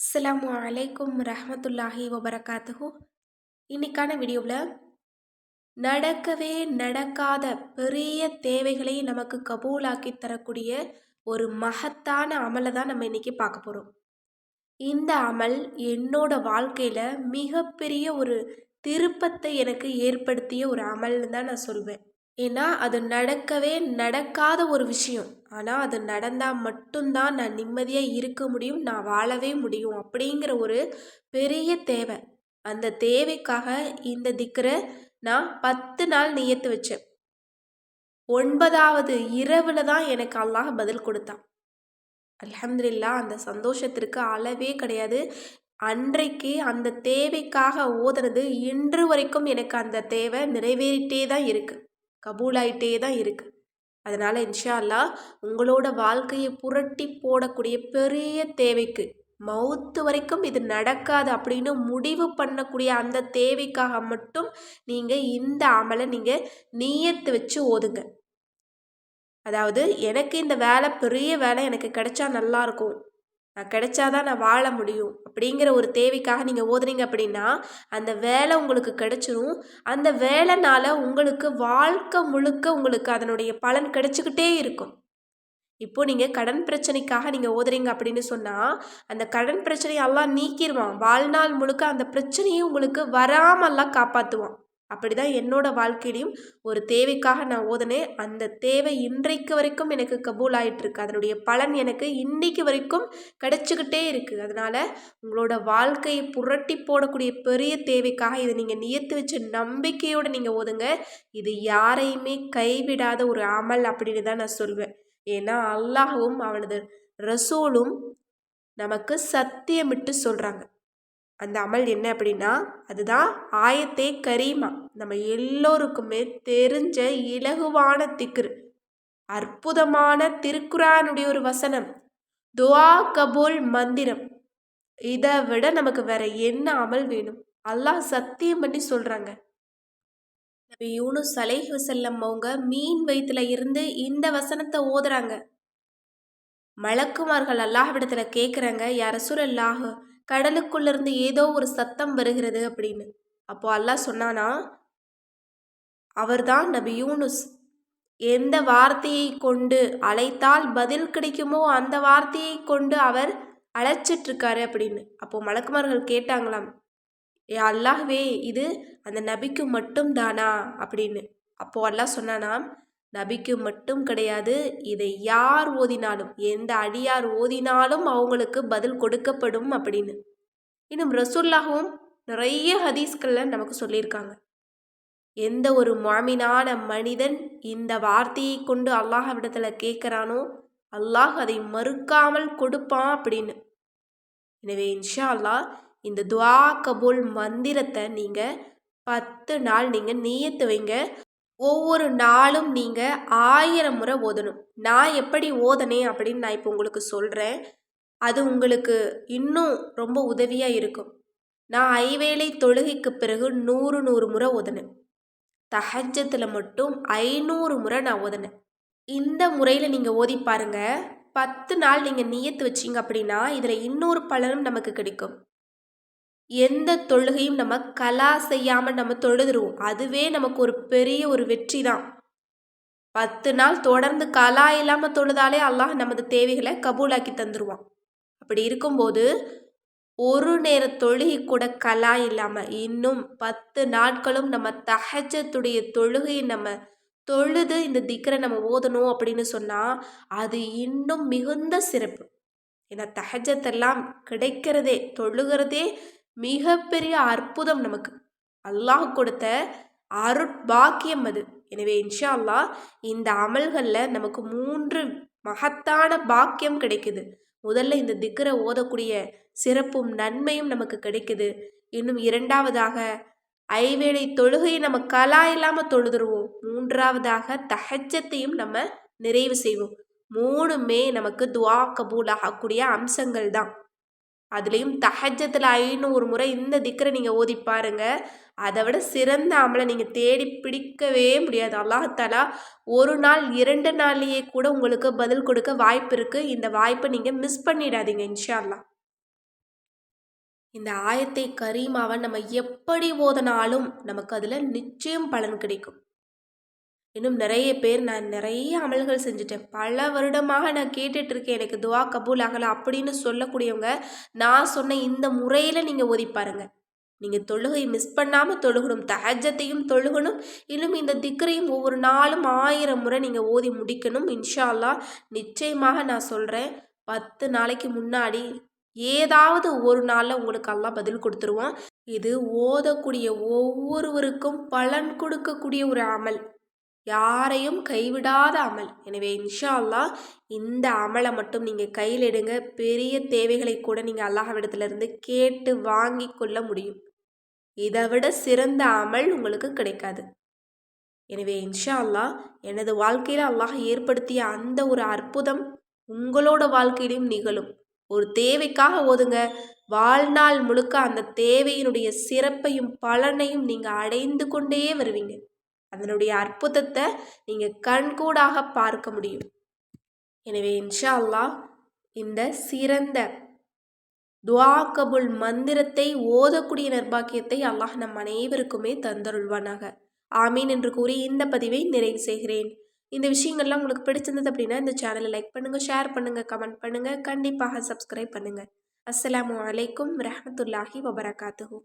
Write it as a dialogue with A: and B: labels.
A: அஸ்லாம் அலைக்கும் ரஹமத்துல்லாஹி வபரகாத்துஹு. இன்னைக்கான வீடியோவில் நடக்கவே நடக்காத பெரிய தேவைகளை நமக்கு கபூலாக்கி தரக்கூடிய ஒரு மகத்தான அமலை தான் நம்ம இன்னைக்கு பார்க்க போகிறோம் இந்த அமல் என்னோட வாழ்க்கையில் மிகப்பெரிய ஒரு திருப்பத்தை எனக்கு ஏற்படுத்திய ஒரு அமல்னு தான் நான் சொல்வேன். ஏன்னா அது நடக்கவே நடக்காத ஒரு விஷயம். ஆனால் அது நடந்தால் மட்டும்தான் நான் நிம்மதியாக இருக்க முடியும் நான் வாழவே முடியும் அப்படிங்கிற ஒரு பெரிய தேவை. அந்த தேவைக்காக இந்த திக்கரை நான் பத்து நாள் நியத்து வச்சேன். ஒன்பதாவது இரவில் தான் எனக்கு அல்லாஹ் பதில் கொடுத்தான். அலமதுல்லா அந்த சந்தோஷத்திற்கு அளவே கிடையாது. அன்றைக்கு அந்த தேவைக்காக ஓதுறது இன்று வரைக்கும் எனக்கு அந்த தேவை நிறைவேறிட்டே தான் இருக்குது கபூலாயிட்டே தான் இருக்குது அதனால் இன்ஷா அல்லா உங்களோட வாழ்க்கையை புரட்டி போடக்கூடிய பெரிய தேவைக்கு மவுத்து வரைக்கும் இது நடக்காது அப்படின்னு முடிவு பண்ணக்கூடிய அந்த தேவைக்காக மட்டும் நீங்கள் இந்த அமலை நீங்கள் நீயத்து வச்சு ஓதுங்க. அதாவது எனக்கு இந்த வேலை பெரிய வேலை எனக்கு கிடைச்சா நல்லாயிருக்கும் நான் கிடைச்சாதான் நான் வாழ முடியும். அப்படிங்கிற ஒரு தேவைக்காக நீங்கள் ஓதுனீங்க அப்படின்னா அந்த வேலை உங்களுக்கு கிடைச்சிரும். அந்த வேலைனால உங்களுக்கு வாழ்க்கை முழுக்க உங்களுக்கு அதனுடைய பலன் கிடைச்சிக்கிட்டே இருக்கும். இப்போ நீங்கள் கடன் பிரச்சனைக்காக நீங்கள் ஓதுறீங்க அப்படின்னு சொன்னால் அந்த கடன் பிரச்சனையை எல்லாம் நீக்கிடுவான் வாழ்நாள் முழுக்க அந்த பிரச்சனையை உங்களுக்கு வராமல்லாம் காப்பாற்றுவான் அப்படி தான் என்னோடய வாழ்க்கையிலையும் ஒரு தேவைக்காக நான் ஓதினேன் அந்த தேவை இன்றைக்கு வரைக்கும் எனக்கு கபூல் ஆகிட்டுருக்கு அதனுடைய பலன் எனக்கு இன்றைக்கு வரைக்கும் கிடச்சிக்கிட்டே இருக்குது அதனால் உங்களோட வாழ்க்கையை புரட்டி போடக்கூடிய பெரிய தேவைக்காக இதை நீங்கள் நியத்து வச்ச நம்பிக்கையோடு நீங்கள் ஓதுங்க. இது யாரையுமே கைவிடாத ஒரு அமல் அப்படின்னு தான் நான் சொல்வேன். ஏன்னா அல்லாஹும் அவனது ரசூலும் நமக்கு சத்தியமிட்டு சொல்கிறாங்க அந்த அமல் என்ன அப்படின்னா அதுதான் ஆயத்தே கரீமா. நம்ம எல்லோருக்குமே தெரிஞ்ச இலகுவான திக்ரு. அற்புதமான திருக்குறானுடைய ஒரு வசனம். துவா கபூல் மந்திரம். இதை விட நமக்கு வேற என்ன அமல் வேணும்? அல்லாஹ் சத்தியம் பண்ணி சொல்றாங்க. நபி யூனுஸ் அலைஹி வசல்லம் அவங்க மீன் வயிற்றுல இருந்து இந்த வசனத்தை ஓதுறாங்க. மலக்குமார்கள் அல்லாஹ்விடத்துல கேட்குறாங்க யார கடலுக்குள்ளேருந்து ஏதோ ஒரு சத்தம் வருகிறது அப்படின்னு. அப்போது அல்லாஹ் சொன்னானா அவர்தான் நபி யூனுஸ். எந்த வார்த்தையை கொண்டு அழைத்தால் பதில் கிடைக்குமோ அந்த வார்த்தையை கொண்டு அவர் அழைச்சிட்ருக்காரு அப்படின்னு. அப்போது மலக்குமார்கள் கேட்டாங்களாம் ஏ அல்லாஹ்வே இது அந்த நபிக்கு மட்டும் தானா அப்படின்னு. அப்போது அல்லாஹ் சொன்னானாம் நபிக்கு மட்டும் கிடையாது இதை யார் ஓதினாலும் எந்த அடியார் ஓதினாலும் அவங்களுக்கு பதில் கொடுக்கப்படும் அப்படின்னு. இன்னும் ரசூல்லாகவும் நிறைய ஹதீஸ்களில் நமக்கு சொல்லியிருக்காங்க. எந்த ஒரு மாமினான மனிதன் இந்த வார்த்தையை கொண்டு அல்லாஹ்விடத்தில் கேட்குறானோ அல்லாஹ் அதை மறுக்காமல் கொடுப்பான் அப்படின்னு. எனவே இன்ஷா அல்லாஹ் இந்த துவா கபூல் மந்திரத்தை நீங்கள் பத்து நாள் நீங்கள் நீயத்து வைங்க. ஒவ்வொரு நாளும் நீங்கள் ஆயிரம் முறை ஓதணும். நான் எப்படி ஓதனேன் அப்படின்னு நான் இப்போ உங்களுக்கு சொல்கிறேன் அது உங்களுக்கு இன்னும் ரொம்ப உதவியாக இருக்கும். நான் ஐவேளை தொழுகைக்கு பிறகு நூறு நூறு முறை ஓதனேன். தஹஜத்தில் மட்டும் ஐநூறு முறை நான் ஓதுனேன். இந்த முறையில் நீங்கள் ஓதி பாருங்கள் பத்து நாள் நீங்கள் நியத்து வச்சிங்க அப்படின்னா இதில் இன்னொரு பலனும் நமக்கு கிடைக்கும். எந்த தொழுகையும் நம்ம கலா செய்யாமல் நம்ம தொழுதுருவோம். அதுவே நமக்கு ஒரு பெரிய ஒரு வெற்றி தான் பத்து நாள் தொடர்ந்து கலா இல்லாமல் தொழுதாலே அல்லாஹ் நமது தேவைகளை கபூலாக்கி தந்துடுவான் அப்படி இருக்கும்போது ஒரு நேர தொழுகை கூட கலா இல்லாமல் இன்னும் பத்து நாட்களும் நம்ம தஹஜத்துடைய தொழுகையை நம்ம தொழுது இந்த திக்கரை நம்ம ஓதணும் அப்படின்னு சொன்னால் அது இன்னும் மிகுந்த சிறப்பு. ஏன்னா தகஜத்தெல்லாம் கிடைக்கிறதே தொழுகிறதே மிகப்பெரிய அற்புதம் நமக்கு. அல்லாஹ் கொடுத்த அருட்பாக்கியம் அது. எனவே இன்ஷா அல்லாஹ் இந்த அமல்களில் நமக்கு மூன்று மகத்தான பாக்கியம் கிடைக்குது. முதல்ல இந்த திக்கரை ஓதக்கூடிய சிறப்பும் நன்மையும் நமக்கு கிடைக்குது. இன்னும் இரண்டாவதாக ஐவேளை தொழுகையை நம்ம கலா இல்லாமல் தொழுதுருவோம். மூன்றாவதாக தகச்சத்தையும் நம்ம நிறைவு செய்வோம். மூணுமே நமக்கு துவா கபூல் ஆகக்கூடிய அம்சங்கள் தான் அதுலேயும் தஹஜத்தில் ஐநூறு முறை இந்த திக்கரை நீங்கள் ஓதி பாருங்க. அதை விட சிறந்த அமலை நீங்கள் தேடி பிடிக்கவே முடியாது. அல்லாஹாலா ஒரு நாள் இரண்டு நாள்லேயே கூட உங்களுக்கு பதில் கொடுக்க வாய்ப்பு இருக்குது இந்த வாய்ப்பை நீங்கள் மிஸ் பண்ணிடாதீங்க இன்ஷால்லா இந்த ஆயத்தை கரீமாவை நம்ம எப்படி ஓதனாலும் நமக்கு அதில் நிச்சயம் பலன் கிடைக்கும். இன்னும் நிறைய பேர் நான் நிறைய அமல்கள் செஞ்சுட்டேன். பல வருடமாக நான் கேட்டுட்ருக்கேன் எனக்கு துவா கபூல் ஆகலை அப்படின்னு சொல்லக்கூடியவங்க நான் சொன்ன இந்த முறையில் நீங்கள் ஓதி பாருங்க. நீங்கள் தொழுகை மிஸ் பண்ணாமல் தொழுகணும் தஹஜத்தையும் தொழுகணும் இன்னும் இந்த திக்கரையும் ஒவ்வொரு நாளும் ஆயிரம் முறை நீங்கள் ஓதி முடிக்கணும். இன்ஷா நிச்சயமாக நான் சொல்கிறேன் பத்து நாளைக்கு முன்னாடி ஏதாவது ஒரு நாளில் உங்களுக்கு எல்லாம் பதில் கொடுத்துருவோம் இது ஓதக்கூடிய ஒவ்வொருவருக்கும் பலன் கொடுக்கக்கூடிய ஒரு அமல். யாரையும் கைவிடாத அமல். எனவே இன்ஷா அல்லா இந்த அமலை மட்டும் நீங்கள் கையில் எடுங்க. பெரிய தேவைகளை கூட நீங்கள் அல்லாஹ்விடத்துலேருந்து கேட்டு வாங்கி கொள்ள முடியும். இதை விட சிறந்த அமல் உங்களுக்கு கிடைக்காது. எனவே இன்ஷா அல்லா எனது வாழ்க்கையில் அல்லாஹ் ஏற்படுத்திய அந்த ஒரு அற்புதம் உங்களோட வாழ்க்கையிலும் நிகழும். ஒரு தேவைக்காக ஓதுங்க. வாழ்நாள் முழுக்க அந்த தேவையினுடைய சிறப்பையும் பலனையும் நீங்கள் அடைந்து கொண்டே வருவீங்க. அதனுடைய அற்புதத்தை நீங்கள் கண்கூடாக பார்க்க முடியும். எனவே இன்ஷா அல்லாஹ் இந்த சிறந்த துவா கபுல் மந்திரத்தை ஓதக்கூடிய நிர்பாக்கியத்தை அல்லாஹ் நம் அனைவருக்குமே தந்தருள்வானாக. ஆமீன் என்று கூறி இந்த பதிவை நிறைவு செய்கிறேன். இந்த விஷயங்கள்லாம் உங்களுக்கு பிடிச்சிருந்தது அப்படின்னா இந்த சேனலை லைக் பண்ணுங்கள் ஷேர் பண்ணுங்கள் கமெண்ட் பண்ணுங்கள் கண்டிப்பாக சப்ஸ்கிரைப் பண்ணுங்கள் அஸ்ஸலாமு அலைக்கும் ரஹமத்துல்லாஹி வபரகாத்துஹூ.